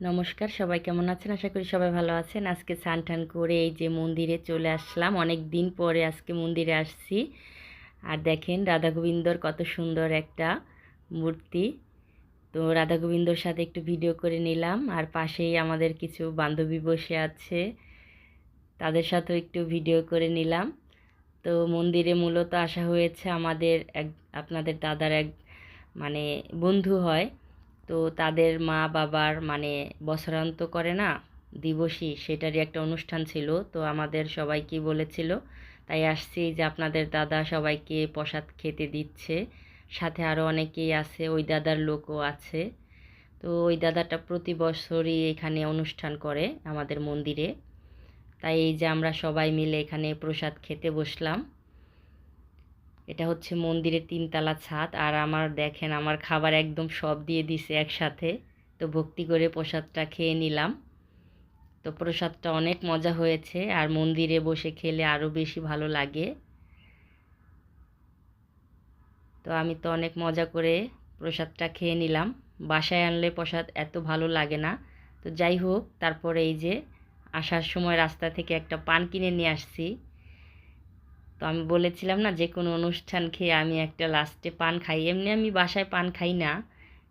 নমস্কার, সবাই কেমন আছেন? আশা করি সবাই ভালো আছেন। আজকে স্নান টান করে এই যে মন্দিরে চলে আসলাম। অনেক দিন পরে আজকে মন্দিরে আসছি। আর দেখেন রাধা গোবিন্দর কত সুন্দর একটা মূর্তি। তো রাধা গোবিন্দর সাথে একটু ভিডিও করে নিলাম। আর পাশেই আমাদের কিছু বান্ধবী বসে আছে। তাদের সাথেও একটু ভিডিও করে নিলাম। তো মন্দিরে মূলত আসা হয়েছে আমাদের এক, আপনাদের দাদার এক মানে বন্ধু হয়। তো তাদের মা বাবার মানে বছরান্ত করে না, দিবসী সেটারই একটা অনুষ্ঠান ছিল। তো আমাদের সবাইকে বলেছিল, তাই আসছি যে আপনাদের দাদা সবাইকে প্রসাদ খেতে দিচ্ছে। সাথে আরও অনেকেই আছে, ওই দাদার লোকও আছে। তো ওই দাদাটা প্রতি বছরই এখানে অনুষ্ঠান করে আমাদের মন্দিরে। তাই এই যে আমরা সবাই মিলে এখানে প্রসাদ খেতে বসলাম। এটা হচ্ছে মন্দিরের তিনতলা ছাদ, আর আমার দেখেন আমার খাবার একদম সব দিয়ে দিছে একসাথে। তো ভক্তি করে প্রসাদটা খেয়ে নিলাম। তো প্রসাদটা অনেক মজা হয়েছে, আর মন্দিরে বসে খেলে আরও বেশি ভালো লাগে। তো আমি তো অনেক মজা করে প্রসাদটা খেয়ে নিলাম। বাসায় আনলে প্রসাদ এত ভালো লাগে না। তো যাই হোক, তারপরে এই যে আসার সময় রাস্তা থেকে একটা পান কিনে নিয়ে আসছি। তো আমি বলেছিলাম না যে কোনো অনুষ্ঠান খেয়ে আমি একটা লাস্টে পান খাই। এমনি আমি বাসায় পান খাই না,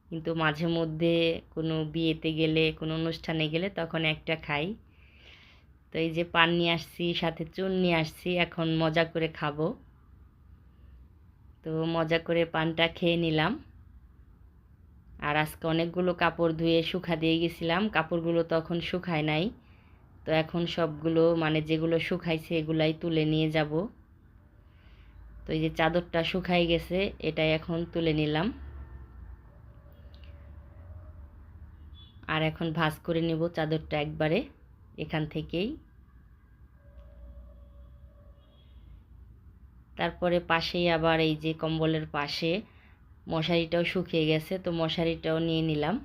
কিন্তু মাঝে মধ্যে কোনো বিয়েতে গেলে, কোনো অনুষ্ঠানে গেলে তখন একটা খাই। তো এই যে পান নিয়ে আসছি, সাথে চুন নিয়ে আসছি, এখন মজা করে খাব। তো মজা করে পানটা খেয়ে নিলাম। আর আজকে অনেকগুলো কাপড় ধুয়ে শুকা দিয়ে গেছিলাম, কাপড়গুলো তখন শুকায় নাই। তো এখন সবগুলো মানে যেগুলো শুকাইছে, এগুলাই তুলে নিয়ে যাব। তো এই যে চাদরটা শুকাই গেছে, এটাই এখন তুলে নিলাম। আর এখন ভাজ করে নেব চাদরটা একবারে এখান থেকেই। তারপরে পাশেই আবার এই যে কম্বলের পাশে মশারিটাও শুকিয়ে গেছে, তো মশারিটাও নিয়ে নিলাম।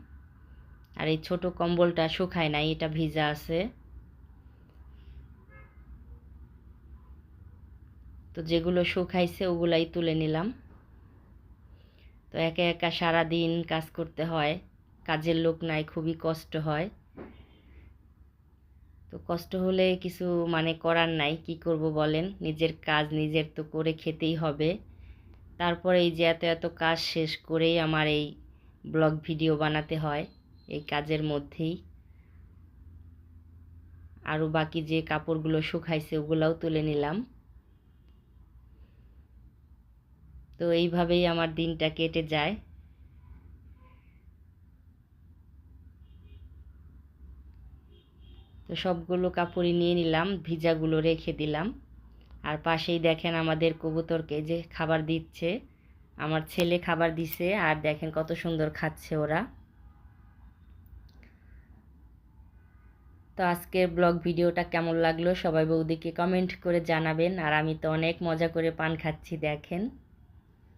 আর এই ছোট কম্বলটা শুকায় নাই, এটা ভিজা আছে। তো যেগুলো শুকাইছে ওগুলাই তুলে নিলাম। তো একা একা সারা দিন কাজ করতে হয়, কাজের লোক নাই, খুবই কষ্ট হয়। তো কষ্ট হলে কিছু মানে করার নাই, কি করব বলেন? নিজের কাজ নিজের তো করে খেতেই হবে। তারপরে এই যে এত এত কাজ শেষ করেই আমার এই ব্লগ ভিডিও বানাতে হয়, এই কাজের মধ্যেই। আরও বাকি যে কাপড়গুলো শুকাইছে ওগুলাও তুলে নিলাম। তো এইভাবেই আমার দিনটা কেটে যায়। তো সবগুলো কাপড়ই নিয়ে নিলাম, ভিজাগুলো রেখে দিলাম। আর পাশেই দেখেন আমাদের কবুতরকে যে খাবার দিচ্ছে, আমার ছেলে খাবার দিছে, আর দেখেন কত সুন্দর খাচ্ছে ওরা। তো আজকের ব্লগ ভিডিওটা কেমন লাগল সবাই বৌদিকে কমেন্ট করে জানাবেন, আর আমি তো অনেক মজা করে পান খাচ্ছি, দেখেন।